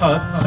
ਹੱਥ